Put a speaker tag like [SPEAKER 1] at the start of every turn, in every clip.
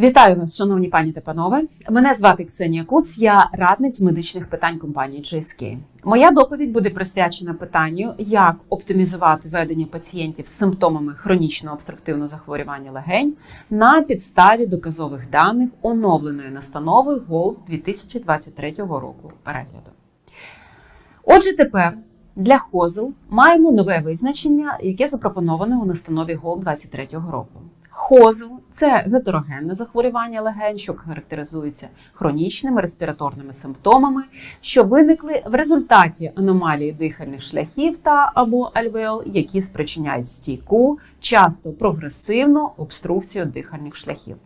[SPEAKER 1] Вітаю вас, шановні пані та панове. Мене звати Ксенія Куц, я радник з медичних питань компанії GSK. Моя доповідь буде присвячена питанню, як оптимізувати ведення пацієнтів з симптомами хронічного обструктивного захворювання легень на підставі доказових даних оновленої настанови ГОЛ 2023 року перегляду. Отже, тепер для хозел маємо нове визначення, яке запропоноване у настанові ГОЛ 23 року. Хозел це гетерогенне захворювання легень, що характеризується хронічними респіраторними симптомами, що виникли в результаті аномалії дихальних шляхів та або альвеол, які спричиняють стійку, часто прогресивну обструкцію дихальних шляхів.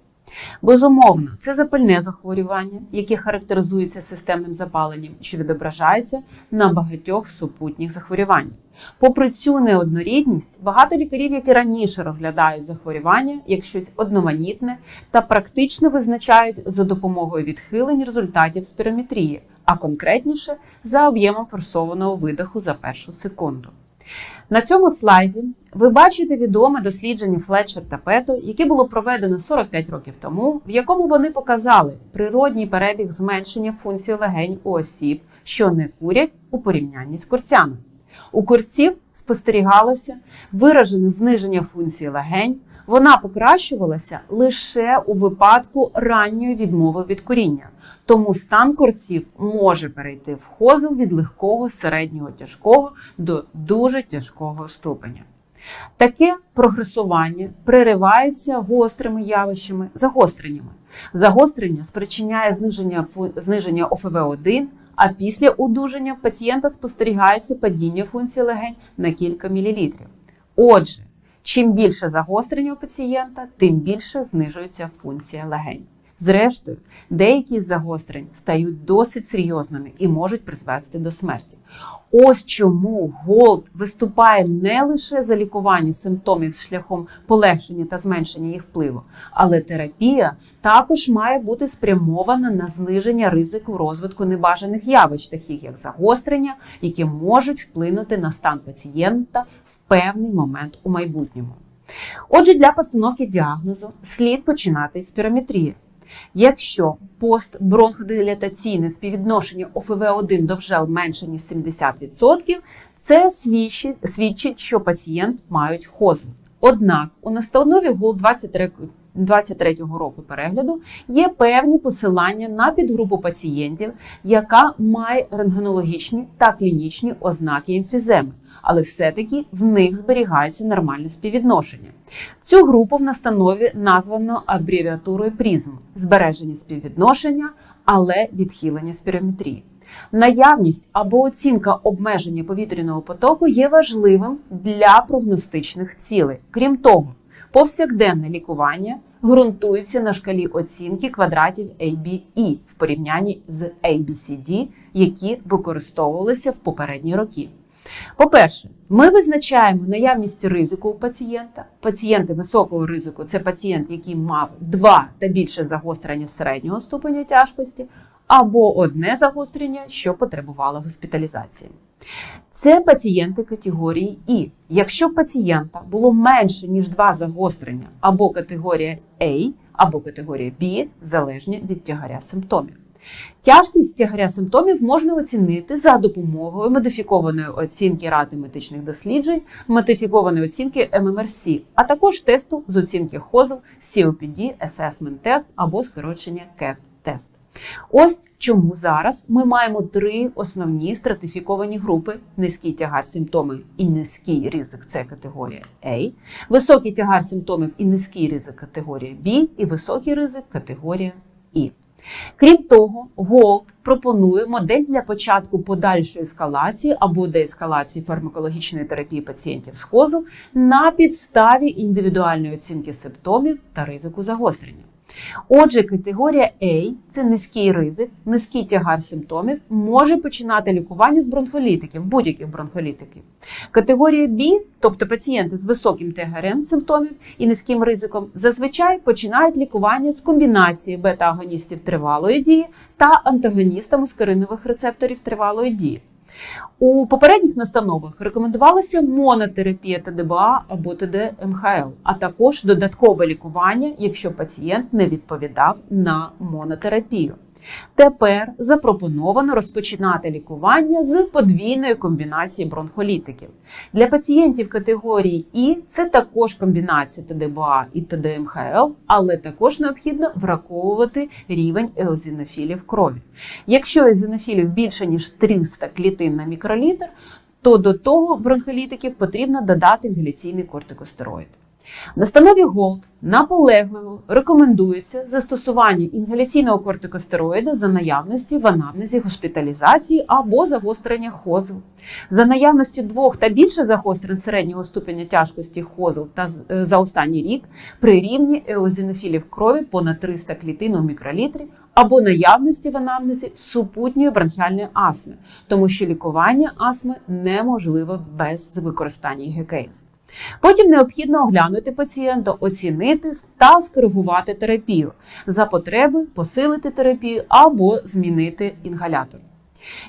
[SPEAKER 1] Безумовно, це запальне захворювання, яке характеризується системним запаленням, що відображається на багатьох супутніх захворюваннях. Попри цю неоднорідність, багато лікарів, які раніше розглядають захворювання як щось одноманітне та практично визначають за допомогою відхилень результатів спірометрії, а конкретніше за об'ємом форсованого видиху за першу секунду. На цьому слайді ви бачите відоме дослідження Флетчер та Пето, яке було проведено 45 років тому, в якому вони показали природній перебіг зменшення функції легень у осіб, що не курять у порівнянні з курцями. У курців спостерігалося виражене зниження функції легень. Вона покращувалася лише у випадку ранньої відмови від куріння. Тому стан курців може перейти в хозел від легкого середнього тяжкого до дуже тяжкого ступеня. Таке прогресування переривається гострими явищами, загостреннями. Загострення спричиняє зниження, зниження ОФВ1, а після одужання в пацієнта спостерігається падіння функції легень на кілька мілілітрів. Отже, чим більше загострення у пацієнта, тим більше знижується функція легень. Зрештою, деякі з загострень стають досить серйозними і можуть призвести до смерті. Ось чому голд виступає не лише за лікування симптомів шляхом полегшення та зменшення їх впливу, але терапія також має бути спрямована на зниження ризику розвитку небажаних явищ, таких як загострення, які можуть вплинути на стан пацієнта в певний момент у майбутньому. Отже, для постановки діагнозу слід починати з пірометрії. Якщо постбронходилатаційне співвідношення ОФВ1 до ВЖЛ менше ніж 70%, це свідчить, свідчить, що пацієнт мають хоз. Однак у настанові ГУЛ 23 23 року перегляду є певні посилання на підгрупу пацієнтів, яка має рентгенологічні та клінічні ознаки емфіземи, але все-таки в них зберігається нормальне співвідношення. Цю групу в настанові названо абревіатурою призм збереження співвідношення, але відхилення спірометрії. Наявність або оцінка обмеження повітряного потоку є важливим для прогностичних цілей. Крім того, повсякденне лікування ґрунтується на шкалі оцінки квадратів ABE в порівнянні з ABCD, які використовувалися в попередні роки. По-перше, ми визначаємо наявність ризику у пацієнта. Пацієнти високого ризику це пацієнт, який мав два та більше загострення середнього ступеня тяжкості, або одне загострення, що потребувало госпіталізації. Це пацієнти категорії І. Якщо пацієнта було менше, ніж два загострення, або категорія А, або категорія Б, залежні від тягаря симптомів. Тяжкість тягаря симптомів можна оцінити за допомогою модифікованої оцінки ради медичних досліджень, модифікованої оцінки ММРС, а також тесту з оцінки ХОЗЛ, COPD, Assessment Test або скорочення CAT-тест. Ось чому зараз ми маємо три основні стратифіковані групи: низький тягар симптомів і низький ризик це категорія A, високий тягар симптомів і низький ризик категорія B, і високий ризик категорія І. Крім того, Голд пропонує модель для початку подальшої ескалації або деескалації фармакологічної терапії пацієнтів з хозу на підставі індивідуальної оцінки симптомів та ризику загострення. Отже, категорія A це низький ризик, низький тягар симптомів, може починати лікування з бронхолітиків, будь-яких бронхолітиків. Категорія B, тобто пацієнти з високим тягарем симптомів і низьким ризиком, зазвичай починають лікування з комбінації бета-агоністів тривалої дії та антагоніста мускаринових рецепторів тривалої дії. У попередніх настановах рекомендувалася монотерапія ТДБА або ТД-МХЛ, а також додаткове лікування, якщо пацієнт не відповідав на монотерапію. Тепер запропоновано розпочинати лікування з подвійної комбінації бронхолітиків. Для пацієнтів категорії І це також комбінація ТДБА і ТДМХЛ, але також необхідно враховувати рівень еозінофілів крові. Якщо еозінофілів більше ніж 300 клітин на мікролітр, то до того бронхолітиків потрібно додати інгаляційний кортикостероїд. В настанові Голд наполегливо рекомендується застосування інгаляційного кортикостероїда за наявності в анамнезі госпіталізації або загострення хозл. За наявності двох та більше загострень середнього ступеня тяжкості хозл та е, за останній рік при рівні еозінофілів крові понад 300 клітин у мікролітрі або наявності в анамнезі супутньої бронхіальної астми, тому що лікування астми неможливо без використання ГКС. Потім необхідно оглянути пацієнта, оцінити та скоригувати терапію за потреби, посилити терапію або змінити інгалятор.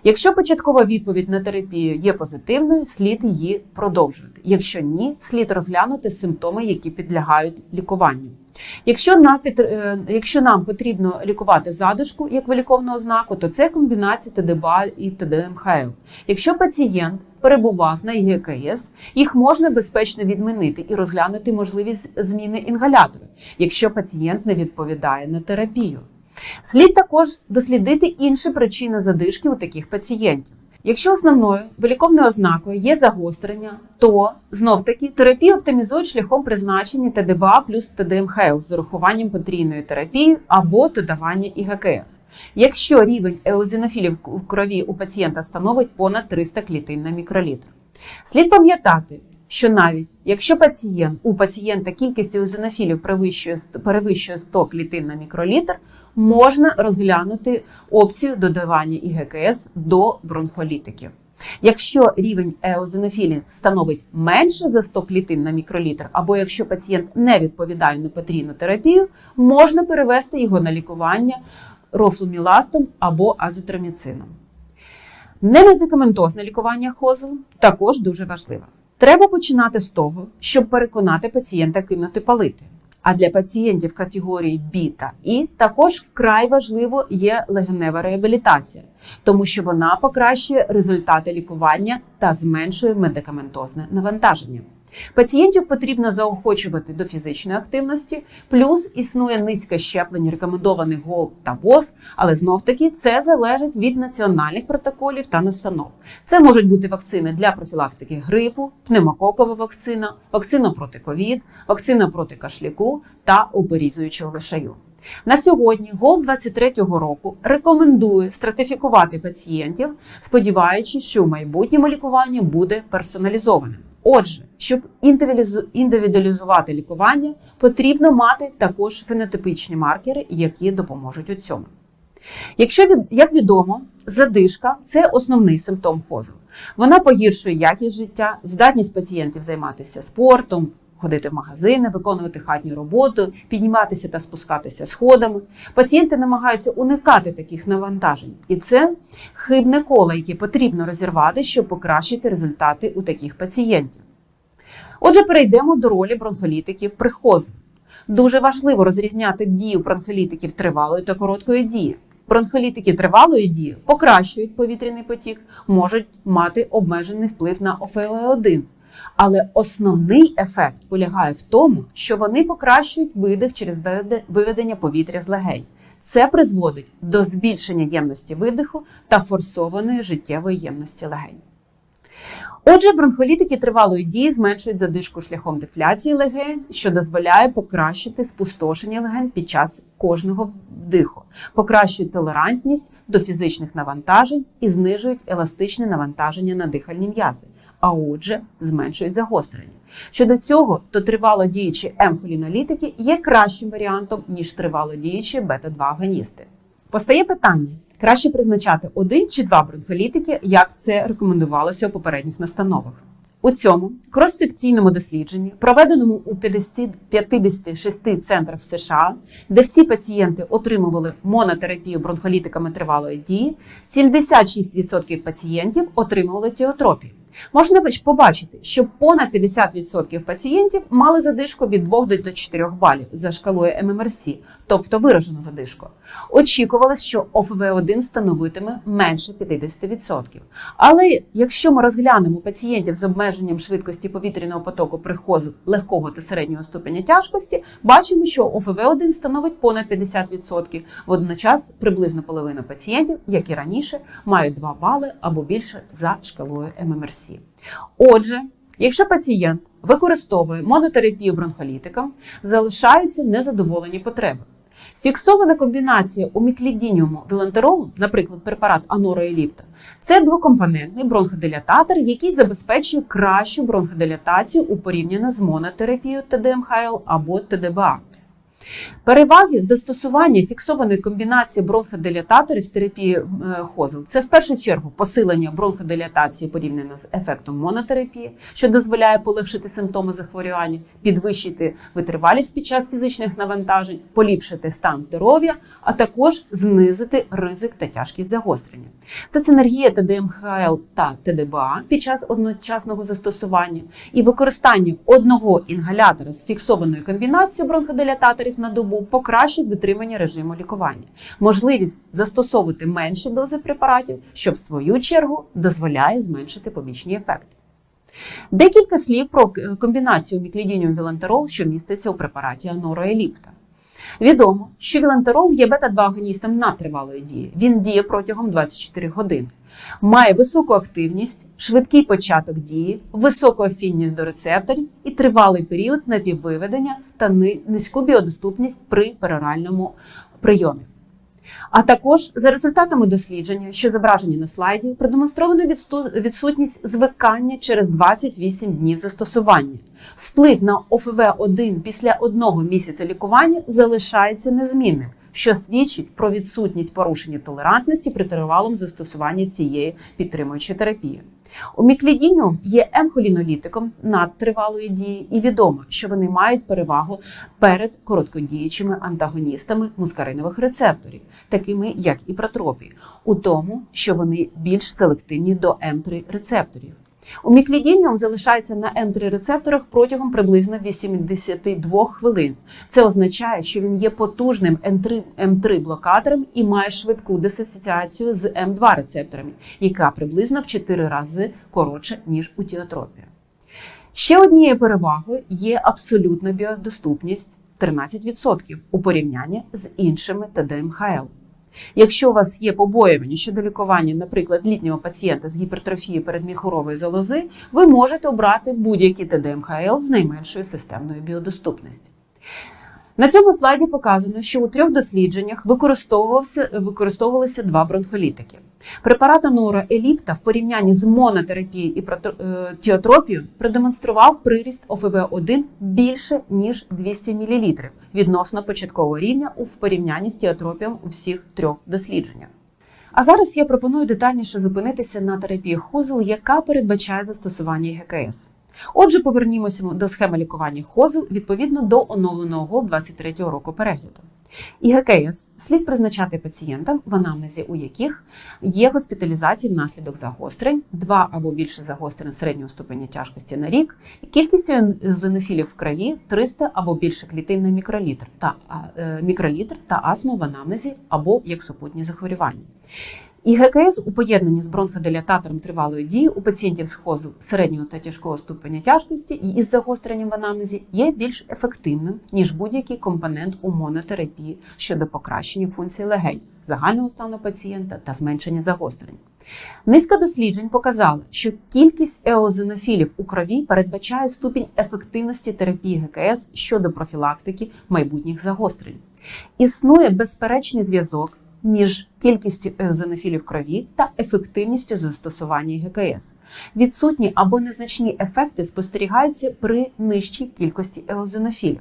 [SPEAKER 1] Якщо початкова відповідь на терапію є позитивною, слід її продовжувати. Якщо ні, слід розглянути симптоми, які підлягають лікуванню. Якщо нам, е, якщо нам потрібно лікувати задушку як виліковну ознаку, то це комбінація ТДБА і ТДМХЛ. Якщо пацієнт перебував на ЄКС, їх можна безпечно відмінити і розглянути можливість зміни інгалятора, якщо пацієнт не відповідає на терапію. Слід також дослідити інші причини задишки у таких пацієнтів. Якщо основною виліковною ознакою є загострення, то знов таки терапію оптимізують шляхом призначення ТДБА плюс ТДМХЛ з урахуванням потрійної терапії або додавання ІГКС. Якщо рівень еозінофілів у крові у пацієнта становить понад 300 клітин на мікролітр. Слід пам'ятати, що навіть якщо пацієнт у пацієнта кількість еозінофілів перевищує перевищує 100 клітин на мікролітр, можна розглянути опцію додавання ІГКС до бронхолітиків. Якщо рівень еозинофілів становить менше за 100 клітин на мікролітр, або якщо пацієнт не відповідає на потрібну терапію, можна перевести його на лікування рофлуміластом або азотроміцином. Немедикаментозне лікування хозл також дуже важливе. Треба починати з того, щоб переконати пацієнта кинути палити. А для пацієнтів категорії біта та І також вкрай важливо є легенева реабілітація, тому що вона покращує результати лікування та зменшує медикаментозне навантаження. Пацієнтів потрібно заохочувати до фізичної активності, плюс існує низьке щеплення рекомендованих ГОЛ та ВОЗ, але знов таки це залежить від національних протоколів та настанов. Це можуть бути вакцини для профілактики грипу, пневмококова вакцина, вакцина проти ковід, вакцина проти кашляку та оберізуючого лишаю. На сьогодні ГОЛ 23-го року рекомендує стратифікувати пацієнтів, сподіваючись, що в майбутньому лікування буде персоналізованим. Отже, щоб індивідуалізувати лікування, потрібно мати також фенотипічні маркери, які допоможуть у цьому. Якщо, як відомо, задишка це основний симптом хозу. Вона погіршує якість життя, здатність пацієнтів займатися спортом, ходити в магазини, виконувати хатню роботу, підніматися та спускатися сходами. Пацієнти намагаються уникати таких навантажень, і це хибне коло, яке потрібно розірвати, щоб покращити результати у таких пацієнтів. Отже, перейдемо до ролі бронхолітиків при хозі. Дуже важливо розрізняти дію бронхолітиків тривалої та короткої дії. Бронхолітики тривалої дії покращують повітряний потік, можуть мати обмежений вплив на ОФЛ1, але основний ефект полягає в тому, що вони покращують видих через виведення повітря з легень. Це призводить до збільшення ємності видиху та форсованої життєвої ємності легень. Отже, бронхолітики тривалої дії зменшують задишку шляхом дефляції легень, що дозволяє покращити спустошення легень під час кожного вдиху, покращують толерантність до фізичних навантажень і знижують еластичне навантаження на дихальні м'язи а отже, зменшують загострення. Щодо цього, то тривало діючі М-холінолітики є кращим варіантом, ніж тривало діючі бета-2 агоністи. Постає питання: краще призначати один чи два бронхолітики, як це рекомендувалося у попередніх настановах. У цьому крос-секційному дослідженні, проведеному у 50 56 центрах США, де всі пацієнти отримували монотерапію бронхолітиками тривалої дії, 76% пацієнтів отримували тіотропію. Можна побачити, що понад 50% пацієнтів мали задишку від 2 до 4 балів за шкалою ММРС, тобто виражену задишку. Очікувалось, що ОФВ-1 становитиме менше 50%. Але якщо ми розглянемо пацієнтів з обмеженням швидкості повітряного потоку при хозу легкого та середнього ступеня тяжкості, бачимо, що ОФВ-1 становить понад 50%. Водночас приблизно половина пацієнтів, як і раніше, мають 2 бали або більше за шкалою ММРС. Отже, якщо пацієнт використовує монотерапію бронхолітиком, залишаються незадоволені потреби. Фіксована комбінація уміклідініуму вілантеролу, наприклад, препарат анороеліпта, це двокомпонентний бронходилататор, який забезпечує кращу бронходилатацію у порівняно з монотерапією ТДМХЛ або ТДБА. Переваги застосування фіксованої комбінації бронходилататорів в терапії е, хозел це в першу чергу посилення бронходилатації порівняно з ефектом монотерапії, що дозволяє полегшити симптоми захворювання, підвищити витривалість під час фізичних навантажень, поліпшити стан здоров'я, а також знизити ризик та тяжкість загострення. Це синергія ТДМХЛ та ТДБА під час одночасного застосування і використання одного інгалятора з фіксованою комбінацією бронходилататорів на добу покращить дотримання режиму лікування, можливість застосовувати менші дози препаратів, що в свою чергу дозволяє зменшити побічні ефекти. Декілька слів про комбінацію міклідініум вілантерол, що міститься у препараті анороеліпта. Відомо, що вілантерол є бета-2 агоністом надтривалої дії. Він діє протягом 24 години. Має високу активність, швидкий початок дії, високу афінність до рецепторів і тривалий період напіввиведення та низьку біодоступність при пероральному прийомі. А також за результатами дослідження, що зображені на слайді, продемонстровано відсутність звикання через 28 днів застосування. Вплив на ОФВ-1 після одного місяця лікування залишається незмінним що свідчить про відсутність порушення толерантності при тривалому застосуванні цієї підтримуючої терапії. У міклідініум є емхолінолітиком надтривалої дії, і відомо, що вони мають перевагу перед короткодіючими антагоністами мускаринових рецепторів, такими як і протропії, у тому, що вони більш селективні до М3 рецепторів. У міклідініум залишається на М3 рецепторах протягом приблизно 82 хвилин. Це означає, що він є потужним М3 блокатором і має швидку дисоціацію з М2 рецепторами, яка приблизно в 4 рази коротша, ніж у тіотропії. Ще однією перевагою є абсолютна біодоступність 13% у порівнянні з іншими ТДМХЛ. Якщо у вас є побоювання щодо лікування, наприклад, літнього пацієнта з гіпертрофією передміхорової залози, ви можете обрати будь-які ТДМХЛ з найменшою системною біодоступності. На цьому слайді показано, що у трьох дослідженнях використовувалися два бронхолітики. Препарат Анора Еліпта в порівнянні з монотерапією і е, тіотропією продемонстрував приріст ОФВ-1 більше ніж 200 мл відносно початкового рівня у порівнянні з тіотропієм у всіх трьох дослідженнях. А зараз я пропоную детальніше зупинитися на терапії Хозел, яка передбачає застосування ГКС. Отже, повернімося до схеми лікування Хозел відповідно до оновленого ГОЛ 23 року перегляду. І ГКС слід призначати пацієнтам, в анамнезі у яких є госпіталізації внаслідок загострень, два або більше загострень середнього ступеня тяжкості на рік, кількістю зенофілів в крові 300 або більше клітин на мікролітр та е, мікролітр та астма в анамнезі або як супутні захворювання. І ГКС у поєднанні з бронходилататором тривалої дії у пацієнтів з хозу середнього та тяжкого ступеня тяжкості і із загостренням в анамнезі є більш ефективним ніж будь-який компонент у монотерапії щодо покращення функції легень, загального стану пацієнта та зменшення загострень. Низка досліджень показала, що кількість еозинофілів у крові передбачає ступінь ефективності терапії ГКС щодо профілактики майбутніх загострень. Існує безперечний зв'язок між кількістю езонофілів в крові та ефективністю застосування ГКС. Відсутні або незначні ефекти спостерігаються при нижчій кількості еозинофілів.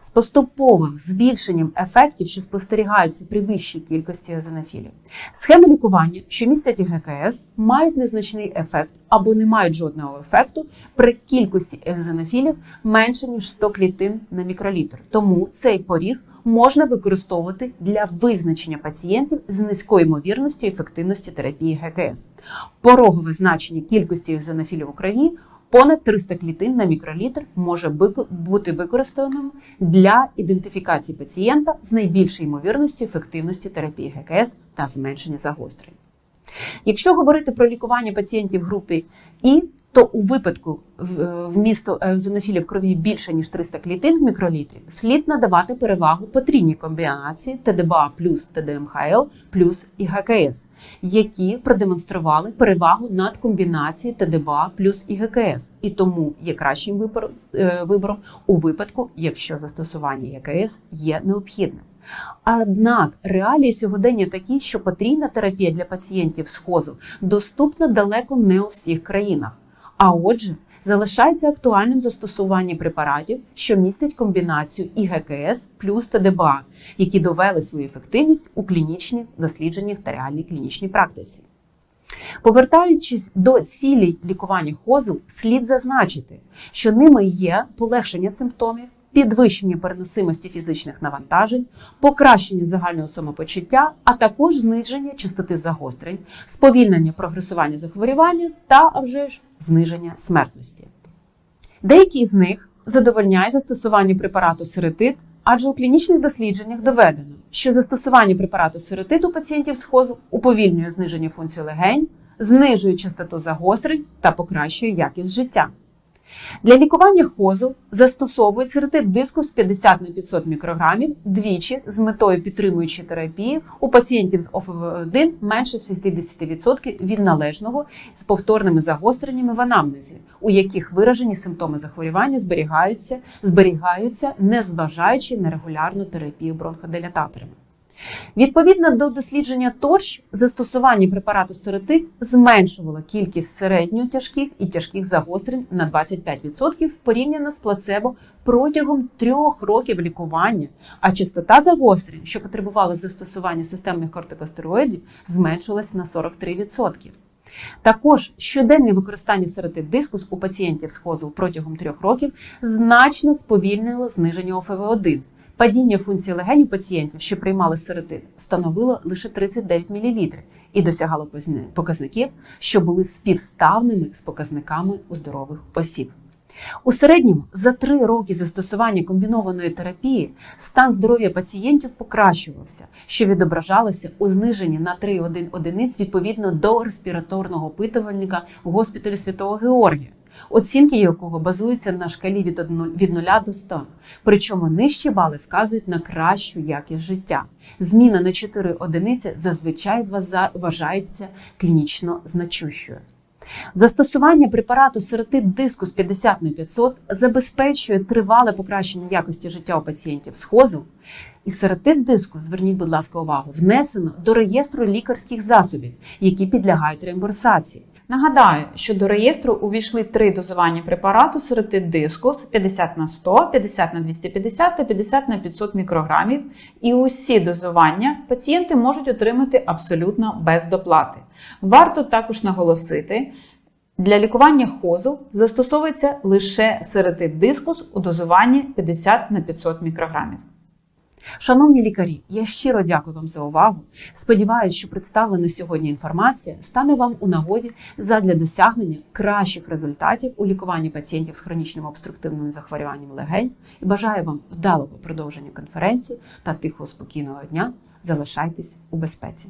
[SPEAKER 1] З поступовим збільшенням ефектів, що спостерігаються при вищій кількості езонофілів. Схеми лікування, що містять ГКС, мають незначний ефект або не мають жодного ефекту при кількості езонофілів менше ніж 100 клітин на мікролітр. Тому цей поріг можна використовувати для визначення пацієнтів з низькою ймовірністю ефективності терапії ГКС. Порогове значення кількості езонофілів у крові понад 300 клітин на мікролітр може бути використаним для ідентифікації пацієнта з найбільшою ймовірністю ефективності терапії ГКС та зменшення загострень. Якщо говорити про лікування пацієнтів групи І, то у випадку вмісту езонофілів в крові більше ніж 300 клітин в мікролітрі, слід надавати перевагу потрійній комбінації ТДБА плюс ТДМХЛ плюс і ГКС, які продемонстрували перевагу над комбінацією ТДБА плюс і ГКС, і тому є кращим вибором, е, у випадку, якщо застосування ГКС є необхідним. Однак реалії сьогодення такі, що потрійна терапія для пацієнтів з хозу доступна далеко не у всіх країнах. А отже, залишається актуальним застосування препаратів, що містять комбінацію ІГКС плюс ТДБА, які довели свою ефективність у клінічних дослідженнях та реальній клінічній практиці. Повертаючись до цілей лікування хозу, слід зазначити, що ними є полегшення симптомів, підвищення переносимості фізичних навантажень, покращення загального самопочуття, а також зниження частоти загострень, сповільнення прогресування захворювання та а вже ж зниження смертності. Деякі з них задовольняє застосування препарату серетит, адже у клінічних дослідженнях доведено, що застосування препарату серетит у пацієнтів з хозу уповільнює зниження функції легень, знижує частоту загострень та покращує якість життя. Для лікування хозу застосовують серетит дискус 50 на 500 мікрограмів двічі з метою підтримуючої терапії у пацієнтів з ОФВ1 менше 60% від належного з повторними загостреннями в анамнезі, у яких виражені симптоми захворювання зберігаються, зберігаються, незважаючи на регулярну терапію бронходилататорами. Відповідно до дослідження торч, застосування препарату серетик зменшувало кількість середньо тяжких і тяжких загострень на 25% порівняно з плацебо протягом трьох років лікування, а частота загострень, що потребували застосування системних кортикостероїдів, зменшилась на 43%. Також щоденне використання серетит дискус у пацієнтів з хозу протягом трьох років значно сповільнило зниження ОФВ1. Падіння функції легень у пацієнтів, що приймали серетит, становило лише 39 мл і досягало показників, що були співставними з показниками у здорових осіб. У середньому за три роки застосування комбінованої терапії стан здоров'я пацієнтів покращувався, що відображалося у зниженні на 3,1 одиниць відповідно до респіраторного опитувальника у госпіталі Святого Георгія, оцінки якого базуються на шкалі від 1 від 0 до 100. Причому нижчі бали вказують на кращу якість життя. Зміна на 4 одиниці зазвичай вважається клінічно значущою. Застосування препарату серотит дискус 50 на 500 забезпечує тривале покращення якості життя у пацієнтів з хозом. І серотит дискус, зверніть, будь ласка, увагу, внесено до реєстру лікарських засобів, які підлягають реімбурсації.
[SPEAKER 2] Нагадаю, що до реєстру увійшли три дозування препарату серотит дискус 50 на 100, 50 на 250 та 50 на 500 мікрограмів. І усі дозування пацієнти можуть отримати абсолютно без доплати. Варто також наголосити, для лікування хозу застосовується лише серотит дискус у дозуванні 50 на 500 мікрограмів.
[SPEAKER 1] Шановні лікарі, я щиро дякую вам за увагу. Сподіваюсь, що представлена сьогодні інформація стане вам у нагоді задля досягнення кращих результатів у лікуванні пацієнтів з хронічним обструктивним захворюванням легень і бажаю вам вдалого продовження конференції та тихого спокійного дня. Залишайтесь у безпеці.